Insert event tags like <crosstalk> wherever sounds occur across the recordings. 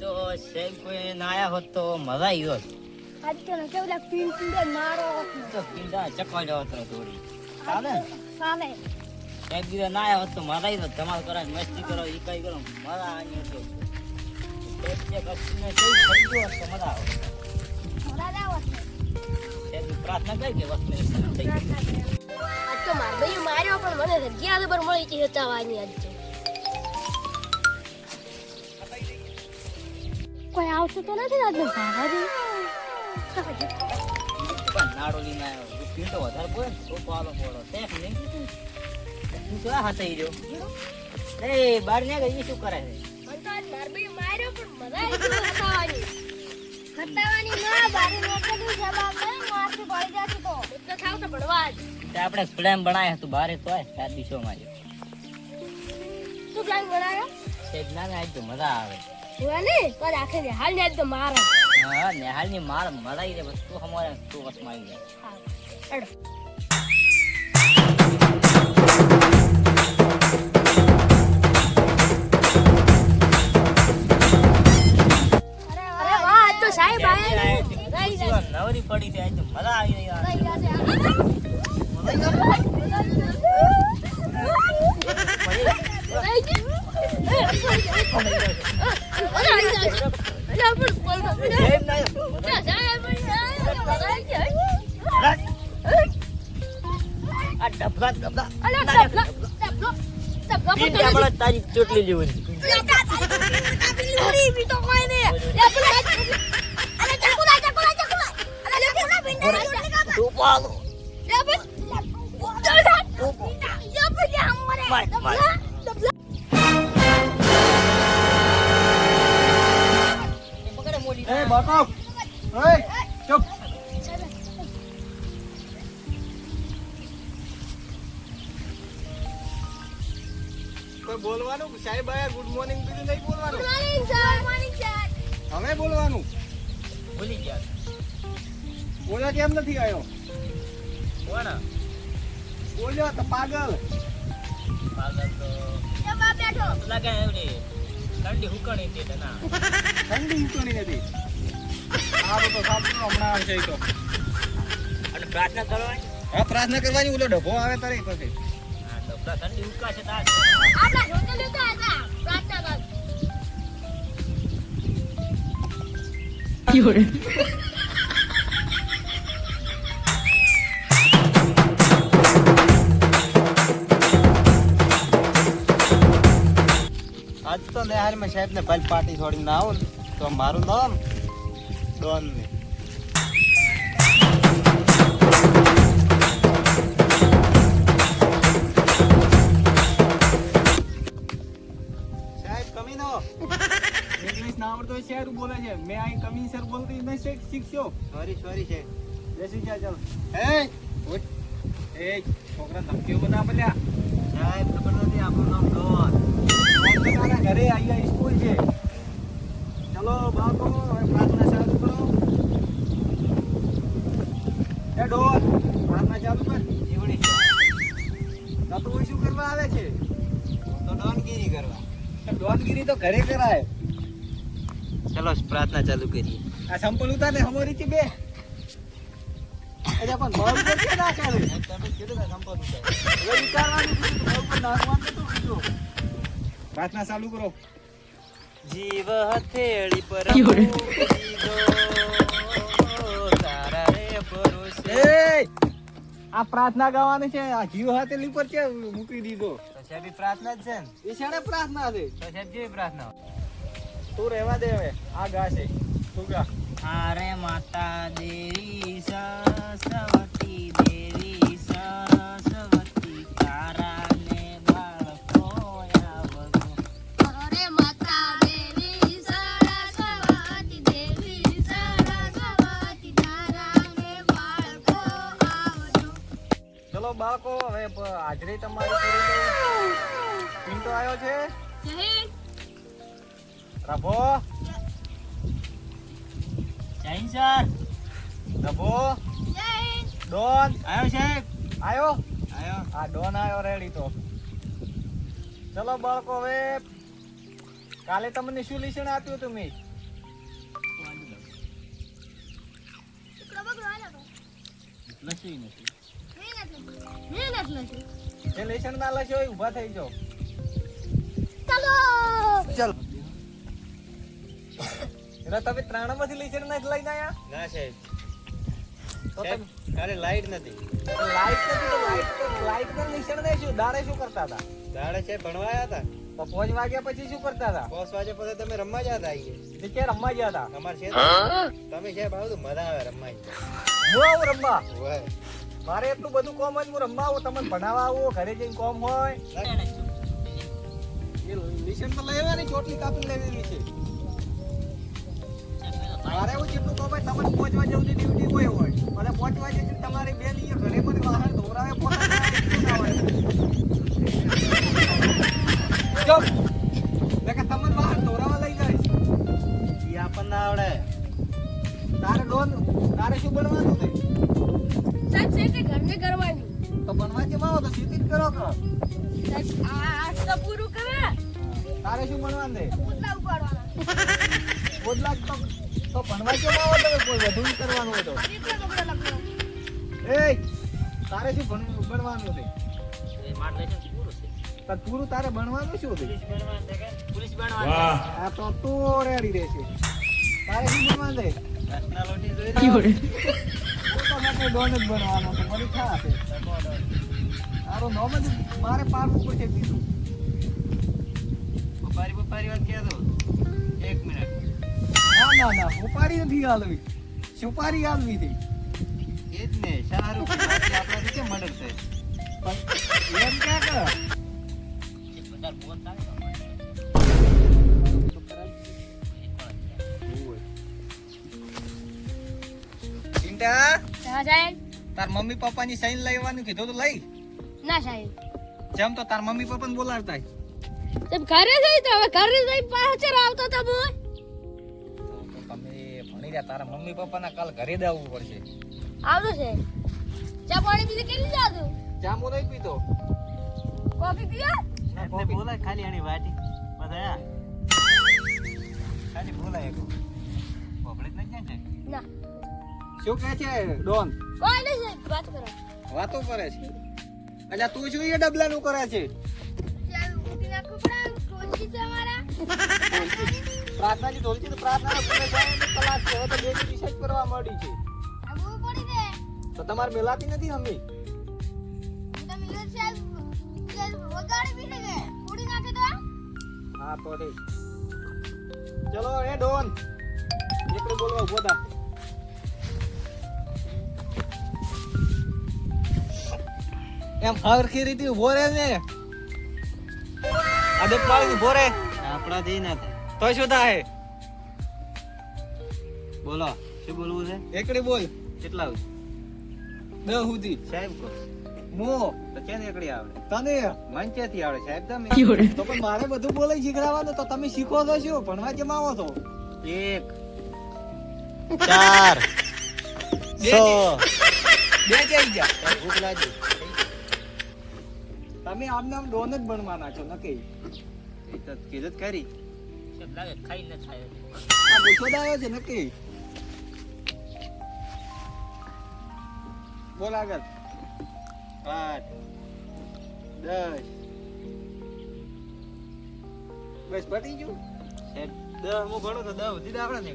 તો શેખ કોઈ ના આયા હોત તો મજા આવી હોત. આજ તો ને કેવલા પીન પીન મારો તો પીંડા જાવ તો થોડી. ચાલે? ને? સામે. એક દિવસ ના આવ્યા હોત તો મજા આવી હોત. ધમાલ કરો મસ્તી કરો ઈ કઈ કરો મજા આવી હતી. એક જે કચ્છને કેવું થઈ ગયું તો મજા આવે. મજા દાવો છે પ્રાર્થના કરી કે વસ્તુ થઈ ગઈ. આજ તો માર ભાઈ માર્યો પણ મને જગ્યા ખબર મળી કે હતા વાની આજ કોઈ આવતું તો નથી આજનો ભાગા પણ નાડો લઈને આવ્યો પીંડો વધારે બોલે તો પાલો પોળો નહીં તું આ હાથે એ બાર ને ગઈ શું કરે છે માર ભાઈ માર્યો પણ મજા આવી ગઈ હતાવાની હતાવાની ના બારી નોકરી જવાબ નહીં મારથી પડી જશે તો તો થાવ તો પડવા જ આપણે પ્લાન બનાવ્યા? હતું બારે તો દિવસો માં શું પ્લાન બનાવ્યો? શેખ ના આજ તો મજા આવે. હું ને આખે આજ તો માર હા નેહાલની માર મજા રે બસ તું હમારે તું બસમાં આવી જાય? હા તો. નવરી પડી છે આજ તો મજા આવી રહી પણ પીંડા તો તારી ચોટલી જેવું તું ઓય ચૂપ. કોઈ બોલવાનું? સાહેબ આયા ગુડ મોર્નિંગ બીજું નહીં બોલવાનું? હવે બોલવાનું? ભૂલી ગયા. બોલ્યા કેમ નથી આવ્યો કોણ? બોલ્યો તો પાગલ. પાગલ તો લાગે એવડી ઠંડી હુકણી હતી ઠંડી હુકણી નથી આ તો સારું હમણાં આવશે તો. અને પ્રાર્થના કરવાની? હા પ્રાર્થના કરવાની ઓલો ડભો આવે તારે પછી તાર. આજ તો નિહારમાં સાહેબ ને ભલે પાર્ટી છોડીને આવું તો મારું નામ ડોન સાહેબ કમી નો ઇંગ્લિશ ના આવડતો હોય શેર બોલે છે. મેં અહીં કમી સર બોલતી નહીં શીખ શીખશો. સોરી સોરી છે બેસી જા ચાલ એ ઉઠ એ છોકરા ધમકીઓ બધા બોલ્યા સાહેબ ખબર નથી આપણું નામ ડોન. ઘરે અહીંયા સ્કૂલ છે. ચલો બાળકો હવે પ્રાર્થના ચાલુ કરો એ ડોન પ્રાર્થના ચાલુ કર. એવડી છે. તો શું કરવા આવે છે? તો ડોનગીરી કરવા. ડોનગીરી તો ઘરે કરાય. ચલો પ્રાર્થના ચાલુ કરીએ. આ સંપલ ઉતાર ને હમોરી થી બે. એટલે પણ મોર ઉપર કે ના ચાલે. તમે કીધું ને સંપલ ઉતાર. હવે ઉતારવાનું કીધું મોર ઉપર નાખવાનું નતું કીધું પ્રાર્થના ચાલુ કરો. જીવ હથેળી પર <laughs> એ આ પ્રાર્થના ગાવાની છે આ જીવ હાથે લીપર છે મૂકી દીધો? તો સાહેબ પ્રાર્થના જ છે ને? એ શાણે પ્રાર્થના છે? તો સાહેબ જેવી પ્રાર્થના? તું રહેવા દે હવે આ ગા છે તું ગા હારે માતા. હાજરી તમારી પૂરી. પિન્ટો આવ્યો છે. પ્રભો. જૈન સર. રભો ડોન. આવ્યો છે આવ્યો આવ્યો આ ડોન આવ્યો રેડી તો. ચલો બાળકો હવે કાલે તમને શું લીસણ આપ્યું હતું મેં લસ્યું નથી. મહેનત નથી લેશન ના ઊભા થઈ જાઓ. ચાલો! ચાલ. એના તમે ત્રાણામાંથી લેશન ના લઈને આયા? ના સાહેબ. તમે લાઈટ નથી. લાઈટ નથી લાઈટ લાઈટ ના લેશન ને શું? દાડે શું કરતા હતા? દાડે છે ભણવાયા હતા. તો પાંચ વાગ્યા પછી શું કરતા હતા? પોસ વાગ્યા પછી તમે રમવા જતા હતા અહીંયા ક્યાં રમવા ગયા હતા? અમારે છે તમે છે બાબુ મજા આવે રમવા હું આવું રમવા? મારે એટલું બધું કોમ હોય હું રમવા આવું તમને ભણાવવા આવું ઘરે જઈને કોમ હોય. એ લેશન તો લેવાની ચોટલી કાપી લેવી છે. મારે એવું જેટલું કોમ હોય તમને પાંચ જવું સુધી ડ્યુટી હોય હોય. અને પાંચ વાગે તમારી બે ની ઘરે મને વાહન ધોરાવે તારે શું બનવાનું છે? સાહેબ છે તે ઘરને કરવાની? તો બનવા આવો તો જ કરો કે. સાહેબ આ તો પૂરું કરે. તારે શું બનવાનું છે? પુતલા ઉપાડવાના. પોદલા તો તો ભણવા આવો તમે કોઈ વધુ કરવાનું હોય તો. કેટલા એ તારે શું ભણ ભણવાનું છે? એ માર લેસન પૂરું છે. તો પૂરું તારે ભણવાનું શું છે? પોલીસ બનવાનું છે કે? પોલીસ બનવાનું આ તો તું રેડી રહેશે. તારે શું તો બનવાનો છે? મારે પાડવું પડશે બીજું બપારી બપારી વાત કહેતો એક મિનિટ ના ના ના સુપારી નથી હાલવી સુપારી હાલવી હતી એ જ ને સારું આપણાથી કેમ મર્ડર થાય. પણ એમ ક્યાં કર હા સાહેબ. તાર મમ્મી પપ્પાની સાઈન લેવાનું કીધું તો લઈ. ના સાહેબ. જેમ તો તાર મમ્મી પપ્પાને બોલાડતા તેમ ઘરે જઈ તો હવે ઘરે જઈ પાછળ આવતો તો તો તમે ભણી રહ્યા તારા મમ્મી પપ્પાના કાલ ઘરે જ પડશે. આવતો છે ચા પાણી પીને કેટલી ચા જામુ નહીં પીતો. કોફી પીયો સાહેબને બોલાય ખાલી એની વાટી. બધા ખાલી બોલાય એક. પબ્લિક નથી જાય ને? ના. શું કહે છે ડોન? કોઈ નહીં વાત કરો. વાતો કરે છે. અલ્યા તું શું એ ડબલાનું કરે છે? પ્રાર્થનાજી ઢોલકી તો પ્રાર્થના કલાક છે હવે તો બે રિસર્ચ કરવા મળી છે. તો તમારે મેલાતી નથી હમી હા તો ઠીક. ચલો એ ડોન. એકડે બોલવા ઊભો થા. એમ હરખી રીતે ઊભો રહે ને? આદત પાડી ઊભો રહે. આપણાથી ના થાય. તો શું થાય? બોલો શું બોલવું છે? એકડી બોલ. કેટલા દહ સુધી. સાહેબ કહો. મો. તો ક્યાં નીકળી આવડે? તને? મન ક્યાંથી આવડે સાહેબ તમે? તો પણ મારે બધું બોલે શીખડાવવાનું તો તમે શીખો તો શું? ભણવા કેમ આવો છો? એક ચાર બે બે જઈ જા ભૂખ લાગી. તમે આમને આમ ડોન જ બનવાના છો નક્કી? એ તો કીધું સાહેબ લાગે ખાઈ ન થાય? આ પૂછો આવ્યો છે નક્કી? બોલ આગળ. આઠ દસ. બસ પતી ગયું? દસ હું ભણું તો દસ સુધી આવડે ને.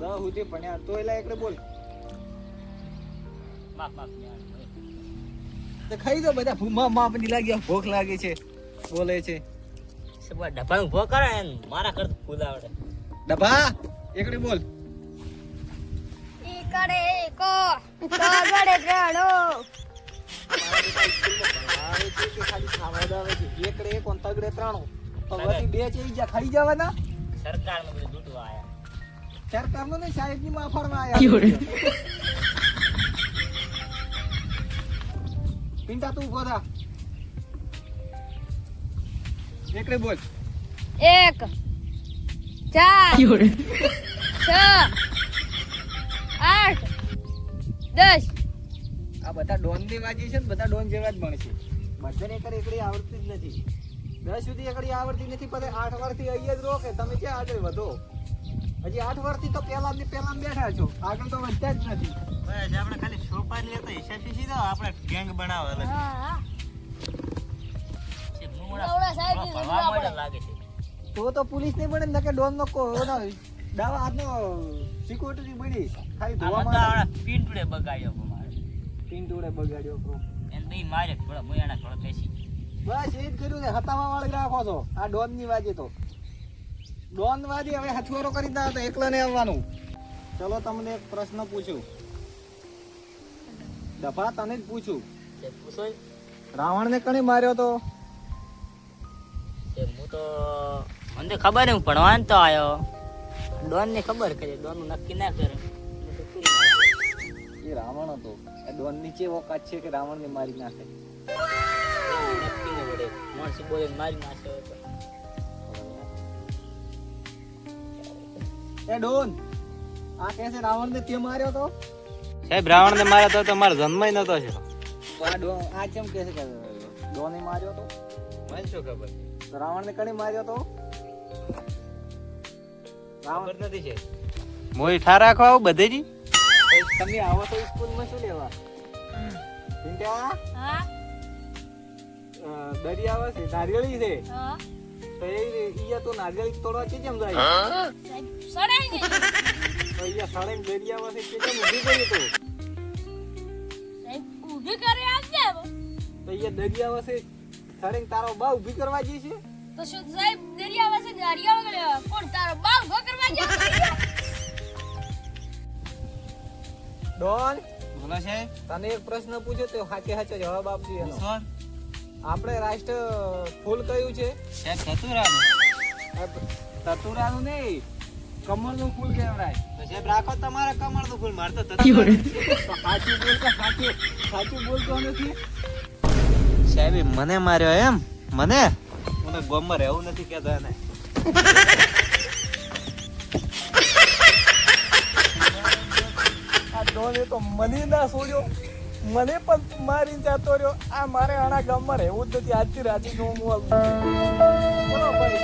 દહ સુધી ભણ્યા તો એટલે એકડે બોલ. માફ માફ. તો ખાઈ દો બધા. ભૂમા માં પણ લાગ્યા ભૂખ લાગે છે. બોલે છે. સબા આ ઊભો કરે એમ મારા કર ફૂલ આવડે ડભા એકડે બોલ. ઈ એકો કાગડે ખાલી ખાવા છે. એકડે એક ઓન તગડે ત્રણો. તો વધી બે છે ખાઈ જવાના? સરકારમાં બધું લૂંટવા આયા સરકારનો ને સાહેબની માફાળમાં આયા પિંટા તું ઊભો થા. એકડે બોલ. એક ચાર <laughs> છ આઠ દસ. આ બધા ડોનની વાજી છે ને બધા ડોન જેવા જ મળશે બધાને એકડી એકડી આવડતી જ નથી. દસ સુધી એકડી આવડતી નથી પછી આઠ વર્ષથી અહીંયા જ રોકે. તમે ક્યાં આગળ વધો? હજી આઠ વર્ષથી તો પહેલા ને પહેલા બેઠા છો. આગળ તો વધતા જ નથી. બસ આપણે ખાલી સોપારી લેતા હિસાબ શીશી દો આપણે ગેંગ બનાવો અલગ હા હા. છે હું ઉડાવડા સાહેબની ભણવા જરૂર મળે લાગે છે. તો તો પોલીસ નહીં બને ને ડોન નો કો દાવા હાથનો સિક્યુરિટી બની ખાલી ધોવા પીંટુડે બગાડ્યો મારે. પિંટુડે બગાડ્યો બ્રો એને બે મારે થોડા થોડા બેસી. બસ એ જ કર્યું છે હતાવા વાળી રાખો છો. આ ડોનની વાજે તો. ડોન વાજી હવે હથવારો કરી દા તો એકલા ને આવવાનું. ચલો તમને એક પ્રશ્ન પૂછું. ડફા તને જ પૂછું. પૂછો રાવણ ને કણે માર્યો તો? હું તો મને તો ખબર હું ભણવાન તો આવ્યો ડોન ને ખબર કે ડોનનું નક્કી ના કરે. એ રાવણ હતો. એ ડોન નીચે ઓકાત છે કે રાવણ ને મારી નાખે? નક્કી નહીં પડે. માણસ બોલે મારી નાખે એ ડોન આ કહે છે રાવણ ને તે માર્યો તો? સાહેબ રાવણ ને માર્યા તો તમારો જન્મ નતો છે તો આ ડો આ કેમ કે છે ડોને માર્યો તો? મને શું ખબર? રાવણ ને કણે માર્યો તો? રાવણ નથી છે. મોઈ ઠા રાખવા આવું બધે જી તમે આવો તો સ્કૂલમાં શું લેવા? હા. આવે છે નારિયેળી છે? હા. તો એ ઈયા તો નારિયેળી તોડવા કે કેમ જાય? સડાઈ તો ઊભી કરી સાહેબ ઊભી કરી આપજે તો ઈયા દરિયા આવે તારો બા ઊભી કરવા જઈ છે? તો શું સાહેબ દરિયા દરિયા વગર કોણ તારો બાપ ઊભો કરવા ગયા? ડોન બોલો છે. તને એક પ્રશ્ન પૂછ્યો તો હાચે હાચે જવાબ આપજો એનો. સોન આપણે રાષ્ટ્ર ફૂલ કયું છે? સાહેબ તતુરાનું નહીં. કમળનું ફૂલ કેવડાય તો સાહેબ રાખો તમારા કમળનું ફૂલ મારતો થતું તો સાચું બોલ કે સાચું સાચું બોલતો નથી. સાહેબ મને માર્યો એમ? મને? મને ગોમમાં રહેવું નથી કેતો એને. આ ડોન એ તો મને ના છોડ્યો. મને પણ મારી જતો રહ્યો. આ મારે આના ગામમાં રહેવું જ નથી. આજથી રાજી નું હું બોલો ભાઈ